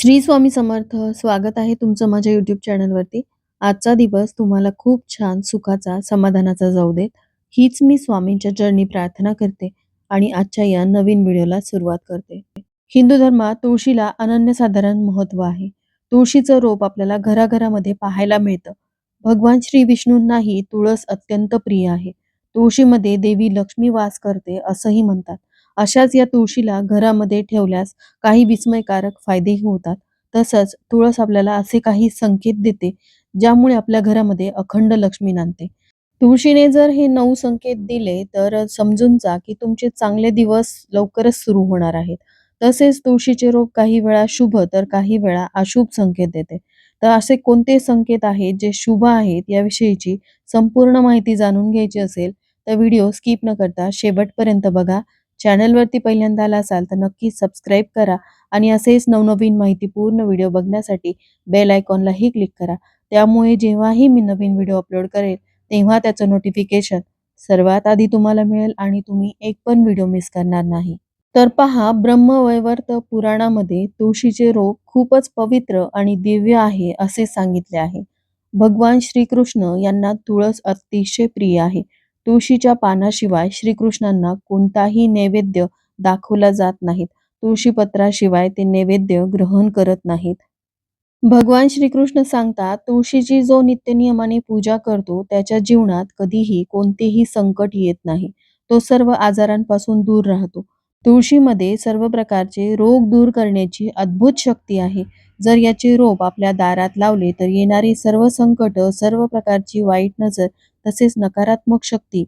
श्री स्वामी समर्थ स्वागत आहे तुमचं माझ्या युट्यूब चॅनलवरती आजचा दिवस तुम्हाला खूप छान सुखाचा समाधानाचा जाऊ देत. हीच मी स्वामींच्या चरणी प्रार्थना करते आणि आजच्या या नवीन व्हिडिओला सुरुवात करते. हिंदू धर्मात तुळशीला अनन्यसाधारण महत्त्व आहे. तुळशीचं रोप आपल्याला घराघरामध्ये पाहायला मिळतं. भगवान श्री विष्णूंनाही तुळस अत्यंत प्रिय आहे. तुळशीमध्ये देवी लक्ष्मी वास करते असंही म्हणतात. अशाच या तुळशीला घरामध्ये ठेवल्यास काही विस्मयकारक फायदेही होतात. तसंच तुळस आपल्याला असे काही संकेत देते ज्यामुळे आपल्या घरामध्ये अखंड लक्ष्मी नांदते. तुळशीने जर हे नऊ संकेत दिले तर समजून जा की तुमचे चांगले दिवस लवकरच सुरू होणार आहेत. तसेच तुळशीचे रोग काही वेळा शुभ तर काही वेळा अशुभ संकेत देते. तर असे कोणते संकेत आहेत जे शुभ आहेत याविषयीची संपूर्ण माहिती जाणून घ्यायची असेल तर व्हिडिओ स्किप न करता शेवटपर्यंत बघा. चॅनलवरती पहिल्यांदा आला असाल तर नक्की सबस्क्राईब करा आणि असेच नवनवीन माहितीपूर्ण व्हिडिओ बघण्यासाठी बेल आयकॉनलाही क्लिक करा. त्यामुळे जेव्हाही मी नवीन व्हिडिओ अपलोड करेल तेव्हा त्याचं नोटिफिकेशन सर्वात आधी तुम्हाला मिळेल आणि तुम्ही एक पण व्हिडिओ मिस करणार नाही. तर पहा ब्रह्मवैवर्त पुराणामध्ये तुळशीचे रोप खूपच पवित्र आणि दिव्य आहे असे सांगितले आहे. भगवान श्रीकृष्ण यांना तुळस अतिशय प्रिय आहे. तुळशीच्या पानाशिवाय श्रीकृष्णांना कोणताही नैवेद्य दाखवला जात नाहीत. तुळशीपत्राशिवाय ते नैवेद्य ग्रहण करत नाहीत. भगवान श्रीकृष्ण सांगतात तुळशीची जो नित्यनियमाने पूजा करतो त्याच्या जीवनात कधीही कोणतेही संकट येत नाही. तो सर्व आजारांपासून दूर राहतो. तुळशीमध्ये सर्व प्रकारचे रोग दूर करण्याची अद्भुत शक्ती आहे. जर याचे रोप आपल्या दारात लावले तर येणारी सर्व संकट सर्व प्रकारची वाईट नजर तसेच नकारात्मक शक्ती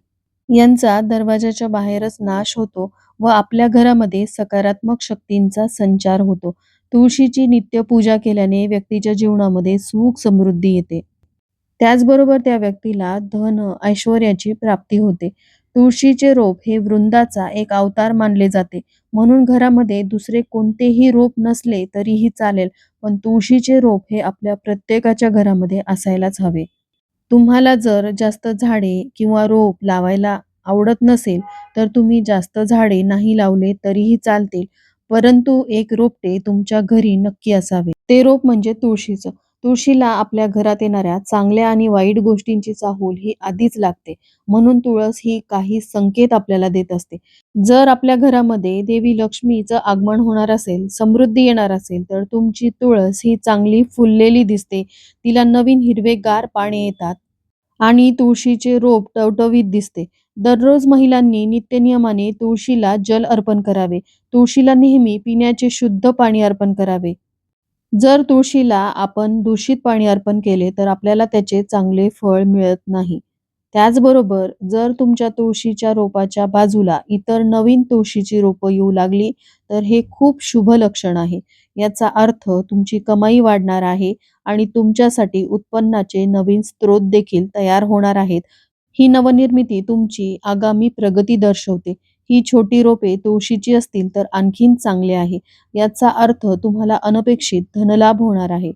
यांचा दरवाजाच्या बाहेरच नाश होतो व आपल्या घरामध्ये सकारात्मक शक्तींचा संचार होतो. तुळशीची नित्य पूजा केल्याने व्यक्तीच्या जीवनामध्ये सुख समृद्धी येते. त्याचबरोबर त्या व्यक्तीला धन ऐश्वर्याची प्राप्ती होते. तुळशीचे रोप हे वृंदाचा एक अवतार मानले जाते. म्हणून घरामध्ये दुसरे कोणतेही रोप नसले तरीही चालेल पण तुळशीचे रोप हे आपल्या प्रत्येकाच्या घरामध्ये असायलाच हवे. तुम्हाला जर जास्त झाडे किंवा रोप लावायला आवडत नसेल तर तुम्ही जास्त झाडे नाही लावले तरीही चालतील. परंतु एक रोपटे तुमच्या घरी नक्की असावे. ते रोप म्हणजे तुळशीचं. तुळशीला आपल्या घरात येणाऱ्या चांगल्या आणि वाईट गोष्टींची चाहूल ही आधीच लागते. म्हणून तुळस ही काही संकेत आपल्याला देत असते. जर आपल्या घरामध्ये देवी लक्ष्मीचं आगमन होणार असेल समृद्धी येणार असेल तर तुमची तुळस ही चांगली फुललेली दिसते. तिला नवीन हिरवेगार पाने येतात आणि तुळशीचे रोप टवटवीत दिसते. दररोज महिलांनी नित्यनियमाने तुळशीला जल अर्पण करावे. तुळशीला नेहमी पिण्याचे शुद्ध पाणी अर्पण करावे. जर तुळशीला आपण दूषित पाणी अर्पण केले तर आपल्याला त्याचे चांगले फळ मिळत नाही. त्याचबरोबर जर तुमच्या तुळशीच्या रोपाच्या बाजूला इतर नवीन तुळशीची रोपं येऊ लागली तर हे खूप शुभ लक्षण आहे. याचा अर्थ तुमची कमाई वाढणार आहे आणि तुमच्यासाठी उत्पन्नाचे नवीन स्रोत देखील तयार होणार आहेत. ही नवनिर्मिती तुमची आगामी प्रगती दर्शवते. ही छोटी रोपे तुळशीची असतील तर आणखीन चांगले आहे. याचा अर्थ तुम्हाला अनपेक्षित धनलाभ होणार आहे.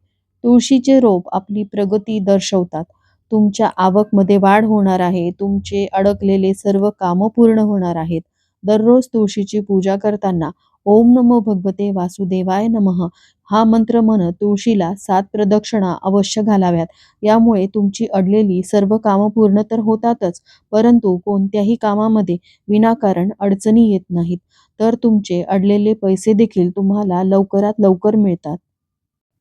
तुळशीचे रोप आपली प्रगती दर्शवतात. तुमच्या आवकमध्ये वाढ होणार आहे. तुमचे अडकलेले सर्व कामं पूर्ण होणार आहेत. दररोज तुळशीची पूजा करताना ओम नमो भगवते वासुदेवाय नमः. हा मंत्र म्हणत तुळशीला सात प्रदक्षिणा अवश्य घालाव्यात. यामुळे तुमची अडलेली सर्व कामं पूर्ण तर होतातच परंतु कोणत्याही कामामध्ये विनाकारण अडचणी येत नाहीत. तर तुमचे अडलेले पैसे देखील तुम्हाला लवकरात लवकर मिळतात.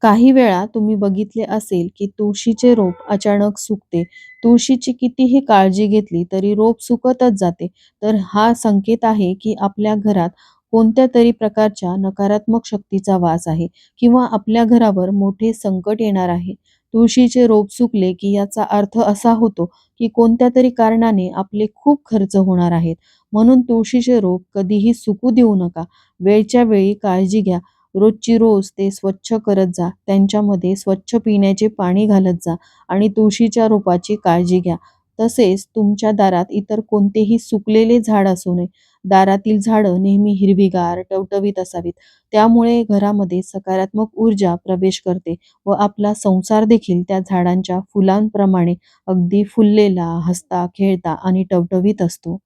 काही वेळा तुम्ही बघितले असेल की तुळशीचे रोप अचानक सुकते. तुळशीची कितीही काळजी घेतली तरी रोप सुकतच जाते. तर हा संकेत आहे की आपल्या घरात कोणत्या तरी प्रकारच्या नकारात्मक शक्तीचा वास आहे किंवा आपल्या घरावर मोठे संकट येणार आहे. तुळशीचे रोप सुकले की याचा अर्थ असा होतो की कोणत्या तरी कारणाने आपले खूप खर्च होणार आहेत. म्हणून तुळशीचे रोप कधीही सुकू देऊ नका. वेळच्या वेळी काळजी घ्या. रोजची रोज ते स्वच्छ करत जा. त्यांच्यामध्ये स्वच्छ पिण्याचे पाणी घालत जा आणि तुळशीच्या रोपाची काळजी घ्या. तसेच तुमच्या दारात इतर कोणतेही सुकलेले झाड असू नये. दारातील झाडं नेहमी हिरवीगार टवटवीत असावीत. त्यामुळे घरामध्ये सकारात्मक ऊर्जा प्रवेश करते व आपला संसार देखील त्या झाडांच्या फुलांप्रमाणे अगदी फुललेला हसता खेळता आणि टवटवीत असतो.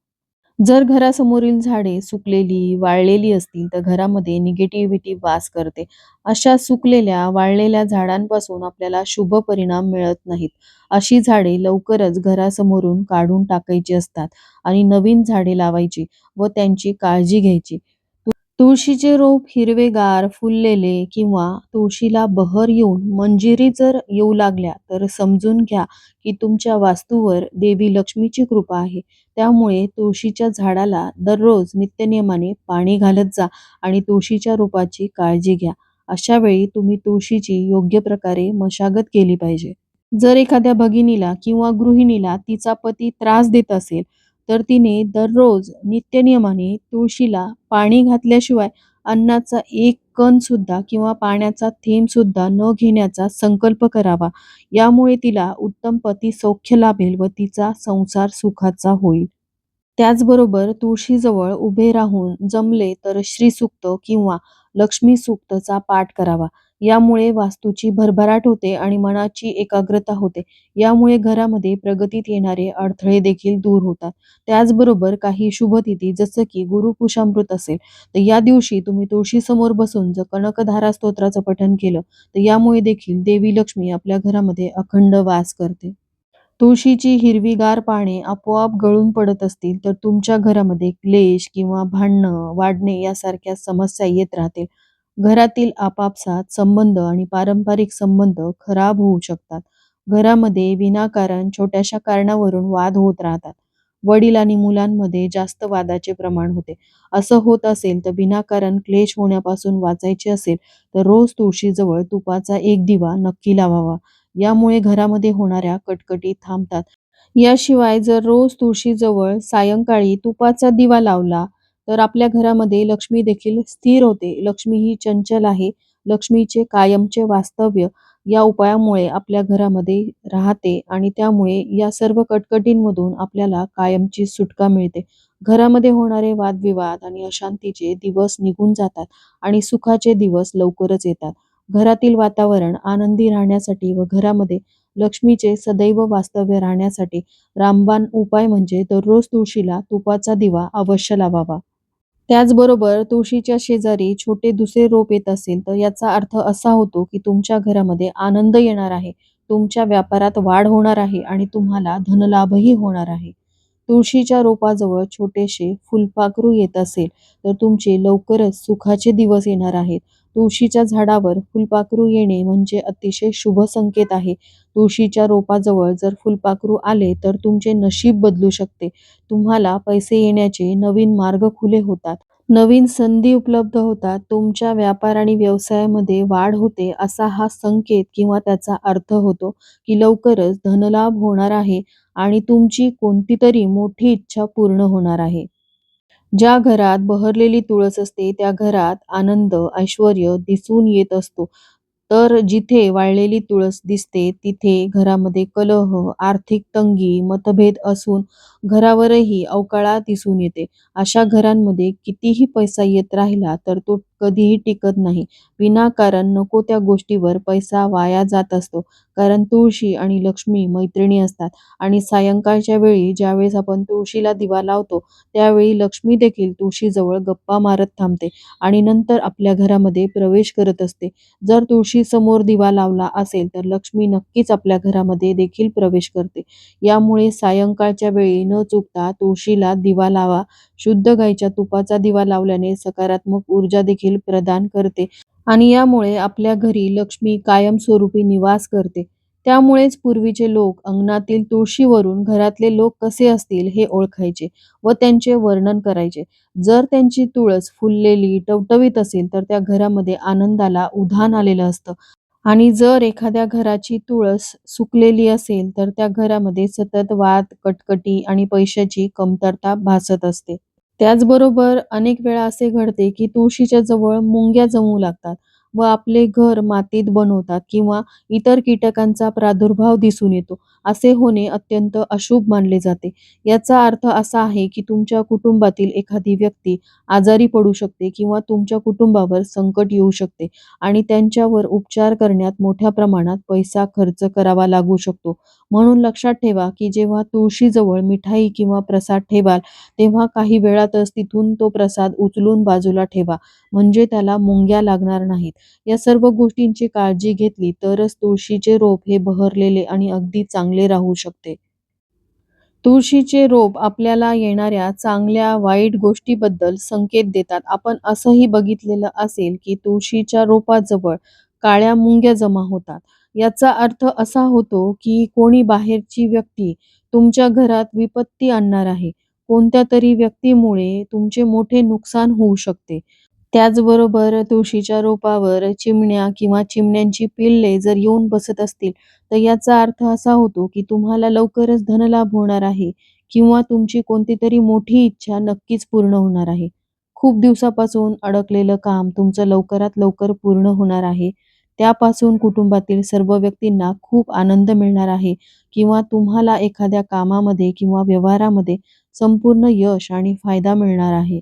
जर घरासमोरील झाडे सुकलेली, वाळलेली असतील तर घरामध्ये निगेटिव्हिटी वास करते. अशा सुकलेल्या, वाळलेल्या झाडांपासून आपल्याला शुभ परिणाम मिळत नाहीत. अशी झाडे लवकरच घरासमोरून काढून टाकायची असतात आणि नवीन झाडे लावायची व त्यांची काळजी घ्यायची. तुळशीचे रोप हिरवेगार, फुललेले किंवा तुळशीला बहर येऊन मंजिरी जर येऊ लागल्या तर समजून घ्या की तुमच्या वास्तूवर देवी लक्ष्मीची कृपा आहे. त्यामुळे तुळशीच्या झाडाला दररोज नित्यनियमाने पाणी घालत जा आणि तुळशीच्या रोपाची काळजी घ्या. अशा वेळी तुम्ही तुळशीची योग्य प्रकारे मशागत केली पाहिजे. जर एखाद्या भगिनीला किंवा गृहिणीला तिचा पती त्रास देत असेल, तर तिने दररोज नित्यनियमाने तुळशीला पाणी घातल्याशिवाय अन्नाचा एक कण सुद्धा किंवा पाण्याचा थेंब सुद्धा न घेण्याचा संकल्प करावा. यामुळे तिला उत्तम पती सौख्य लाभेल व तिचा संसार सुखाचा होईल. त्याचबरोबर तुळशीजवळ उभे राहून जमले तर श्रीसूक्त किंवा लक्ष्मी सुक्तचा पाठ करावा. यामुळे वास्तूची भरभराट होते आणि मनाची एकाग्रता होते. यामुळे घरामध्ये प्रगतीत येणारे अडथळे देखील दूर होतात. त्याचबरोबर काही शुभतिथी जसं की गुरुपुषामृत असेल, तर या दिवशी तुम्ही तुळशीसमोर बसून जर कनकधारा स्तोत्राचं पठण केलं, तर यामुळे देखील देवी लक्ष्मी आपल्या घरामध्ये अखंड वास करते. तुळशीची हिरवीगार पाने आपोआप गळून पडत असतील तर तुमच्या घरामध्ये क्लेश किंवा भांडणं वाढणे यासारख्या समस्या येत राहतील. घरातील आपापसात संबंध आणि पारंपरिक संबंध खराब होऊ शकतात. घरामध्ये विनाकारण छोट्याशा कारणावरून वाद होत राहतात. वडील आणि मुलांमध्ये जास्त वादाचे प्रमाण होते. असं होत असेल तर विनाकारण क्लेश होण्यापासून वाचायचे असेल तर रोज तुळशीजवळ तुपाचा एक दिवा नक्की लावावा. यामुळे घरामध्ये होणाऱ्या कटकटी थांबतात. याशिवाय जर रोज तुळशीजवळ सायंकाळी तुपाचा दिवा लावला तर आपल्या घरामध्ये लक्ष्मी देखील स्थिर होते. लक्ष्मी ही चंचल आहे. लक्ष्मीचे कायमचे वास्तव्य या उपायामुळे आपल्या घरामध्ये राहते आणि त्यामुळे या सर्व कटकटींमधून आपल्याला कायमची सुटका मिळते. घरामध्ये होणारे वादविवाद आणि अशांतीचे दिवस निघून जातात आणि सुखाचे दिवस लवकरच येतात. घरातील वातावरण आनंदी राहण्यासाठी व घरामध्ये लक्ष्मीचे सदैव वास्तव्य राहण्यासाठी रामबाण उपाय म्हणजे दररोज तुळशीला तुपाचा दिवा अवश्य लावावा. त्याचबरोबर तुळशीच्या शेजारी छोटे दुसरे रोप येत असेल तर याचा अर्थ असा होतो की तुमच्या घरामध्ये आनंद येणार आहे, तुमच्या व्यापारात वाढ होणार आहे आणि तुम्हाला धनलाभही होणार आहे. तुळशीच्या रोपाजवळ छोटेसे फुलपाखरू येत असेल तर तुमचे लवकरच सुखाचे दिवस येणार आहेत. तुळशीच्या झाडावर फुलपाखरू येणे म्हणजे अतिशय शुभ संकेत आहे. तुळशीच्या रोपाजवळ जर फुलपाखरू आले तर तुमचे नशीब बदलू शकते. तुम्हाला पैसे येण्याचे नवीन मार्ग खुले होतात. नवीन संधी उपलब्ध होतात. तुमच्या व्यापार आणि व्यवसायामध्ये वाढ होते असा हा संकेत किंवा त्याचा अर्थ होतो की लवकरच धनलाभ होणार आहे आणि तुमची कोणतीतरी मोठी इच्छा पूर्ण होणार आहे. ज्या घरात बहरलेली तुळस असते त्या घरात आनंद, ऐश्वर्य दिसून येत असतो. तर जिथे वाळलेली तुळस दिसते तिथे घरामध्ये कलह, आर्थिक तंगी, मतभेद असून घरावरही अवकाळा दिसून येते. अशा घरांमध्ये कितीही पैसा येत राहिला तर तो कधीही टिकत नाही. विनाकारण नको त्या गोष्टीवर पैसा वाया जात असतो. कारण तुळशी आणि लक्ष्मी मैत्रिणी असतात आणि सायंकाळच्या वेळी ज्यावेळेस आपण तुळशीला दिवा लावतो त्यावेळी लक्ष्मी देखील तुळशीजवळ गप्पा मारत थांबते आणि नंतर आपल्या घरामध्ये प्रवेश करत असते. जर तुळशीसमोर दिवा लावला असेल तर लक्ष्मी नक्कीच आपल्या घरामध्ये देखील प्रवेश करते. यामुळे सायंकाळच्या वेळी न चुकता तुळशीला दिवा लावा. शुद्ध गाईच्या तुपाचा दिवा लावल्याने सकारात्मक ऊर्जा देखील प्रदान करते आणि यामुळे आपल्या घरी लक्ष्मी कायमस्वरूपी निवास करते. त्यामुळेच पूर्वीचे लोक अंगणातील तुळशीवरून घरातले लोक कसे असतील हे ओळखायचे व त्यांचे वर्णन करायचे. जर त्यांची तुळस फुललेली, टवटवीत असेल तर त्या घरामध्ये आनंदाला उधाण आलेलं असतं आणि जर एखाद्या घराची तुळस सुकलेली असेल तर त्या घरामध्ये सतत वाद, कटकटी आणि पैशाची कमतरता भासत असते. त्याचबरोबर अनेक वेळा असे घडते की तुळशीच्या जवळ मुंग्या जमू लागतात. व आपले घर मातीत बनवतात किंवा इतर कीटकांचा प्रादुर्भाव दिसून येतो. असे होणे अत्यंत अशुभ मानले जाते. याचा अर्थ असा आहे की तुमच्या कुटुंबातील एखादी व्यक्ती आजारी पडू शकते किंवा तुमच्या कुटुंबावर संकट येऊ शकते आणि त्यांच्यावर उपचार करण्यात मोठ्या प्रमाणात पैसा खर्च करावा लागू शकतो. म्हणून लक्षात ठेवा की जेव्हा तुळशीजवळ मिठाई किंवा प्रसाद ठेवाल तेव्हा काही वेळातच तिथून तो प्रसाद उचलून बाजूला ठेवा. म्हणजे त्याला मुंग्या लागणार नाहीत. या सर्व गोष्टींची काळजी घेतली तरच तुळशीचे रोप हे बहरलेले आणि अगदी चांगले राहू शकते. तुळशीचे रोप आपल्याला येणाऱ्या चांगल्या वाईट गोष्टीबद्दल संकेत देतात. आपण असंही बघितलेलं असेल की तुळशीच्या रोपाजवळ काळ्या मुंग्या जमा होतात. याचा अर्थ असा होतो की कोणी बाहेरची व्यक्ती तुमच्या घरात विपत्ती आणणार आहे. कोणत्या तरी व्यक्तीमुळे तुमचे मोठे नुकसान होऊ शकते. त्याचबरोबर तुळशीच्या रोपावर चिमण्या किंवा चिमण्यांची पिल्ले जर येऊन बसत असतील तर याचा अर्थ असा होतो की तुम्हाला लवकरच धनलाभ होणार आहे किंवा तुमची कोणती तरी मोठी इच्छा नक्कीच पूर्ण होणार आहे. खूप दिवसापासून अडकलेलं काम तुमचं लवकरात लवकर पूर्ण होणार आहे. त्यापासून कुटुंबातील सर्व व्यक्तींना खूप आनंद मिळणार आहे किंवा तुम्हाला एखाद्या कामामध्ये किंवा व्यवहारामध्ये संपूर्ण यश आणि फायदा मिळणार आहे.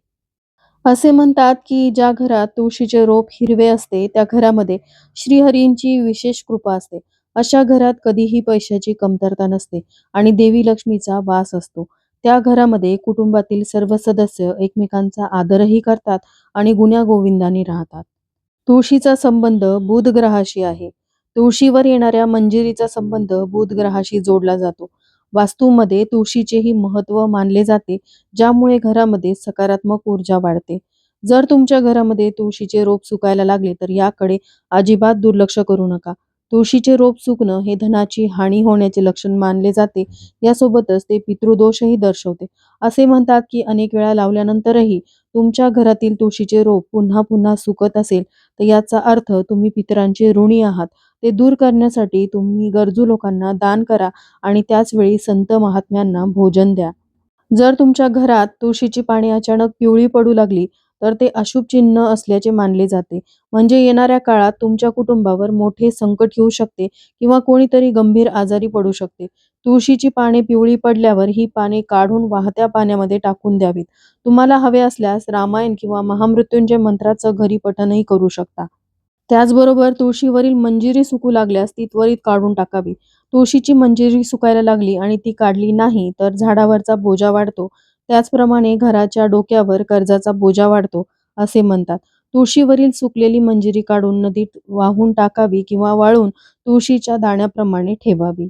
असे म्हणतात की ज्या घरात तुळशीचे रोप हिरवे असते त्या घरामध्ये श्रीहरींची विशेष कृपा असते. अशा घरात कधीही पैशाची कमतरता नसते आणि देवी लक्ष्मीचा वास असतो. त्या घरामध्ये कुटुंबातील सर्व सदस्य एकमेकांचा आदरही करतात आणि गुण्यागोविंदाने राहतात. तुळशीचा संबंध बुध ग्रहाशी आहे. तुळशीवर येणाऱ्या मंजिरीचा संबंध बुध ग्रहाशी जोडला जातो. वास्तूमध्ये तुळशीचेही महत्त्व मानले जाते ज्यामुळे घरामध्ये सकारात्मक ऊर्जा वाढते. जर तुमच्या घरामध्ये तुळशीचे रोप सुकायला लागले तर याकडे अजिबात दुर्लक्ष करू नका. तुळशीचे रोप सुकणं हे धनाची हानी होण्याचे लक्षण मानले जाते यासोबतच ते पितृदोषही दर्शवते. असे म्हणतात की अनेक वेळा लावल्यानंतरही तुमच्या घरातील तुळशीचे रोप पुन्हा पुन्हा सुकत असेल तर याचा अर्थ तुम्ही पितरांचे ऋणी आहात. ते दूर करण्यासाठी तुम्ही गरजू लोकांना दान करा आणि त्याच वेळी संत महात्म्यांना भोजन द्या. जर तुमच्या घरात तुळशीची पाने अचानक पिवळी पडू लागली तर ते अशुभ चिन्ह असल्याचे मानले जाते. म्हणजे येणाऱ्या काळात तुमच्या कुटुंबावर मोठे संकट येऊ शकते किंवा कोणीतरी गंभीर आजारी पडू शकते. तुळशीची पाने पिवळी पडल्यावर ही पाने काढून वाहत्या पाण्यामध्ये टाकून द्यावीत. तुम्हाला हवे असल्यास रामायण किंवा महामृत्युंजय मंत्राचं घरी पठणही करू शकता. त्याचबरोबर तुळशीवरील मंजिरी सुकू लागल्यास ती त्वरित काढून टाकावी. तुळशीची मंजिरी सुकायला लागली आणि ती काढली नाही तर झाडावरचा बोजा वाढतो. त्याचप्रमाणे घराच्या डोक्यावर कर्जाचा बोजा वाढतो असे म्हणतात. तुळशीवरील सुकलेली मंजिरी काढून नदीत वाहून टाकावी किंवा वाळून तुळशीच्या दाण्याप्रमाणे ठेवावी.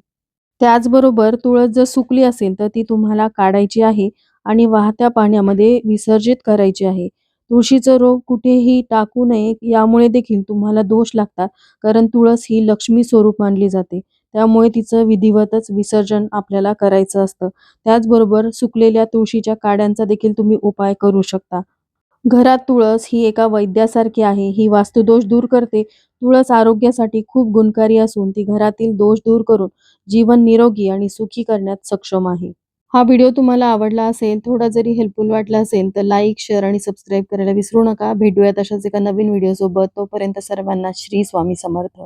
त्याचबरोबर तुळस जर सुकली असेल तर ती तुम्हाला काढायची आहे आणि वाहत्या पाण्यामध्ये विसर्जित करायची आहे. तुळशीचं रोप कुठेही टाकू नये यामुळे देखील तुम्हाला दोष लागतात. कारण तुळस ही लक्ष्मी स्वरूप मानली जाते. त्यामुळे तिचं विधिवतच विसर्जन आपल्याला करायचं असतं. त्याचबरोबर सुकलेल्या तुळशीच्या काड्यांचा देखील तुम्ही उपाय करू शकता. घरात तुळस ही एका वैद्यासारखी आहे. ही वास्तुदोष दूर करते. तुळस आरोग्यासाठी खूप गुणकारी असून ती घरातील दोष दूर करून जीवन निरोगी आणि सुखी करण्यात सक्षम आहे. हा व्हिडिओ तुम्हाला आवडला असेल थोडा जरी हेल्पफुल वाटला असेल तर लाईक शेअर आणि सबस्क्राईब करायला विसरू नका. भेटूयात अशाच एका नवीन व्हिडिओ सोबत. तोपर्यंत सर्वांना श्री स्वामी समर्थ.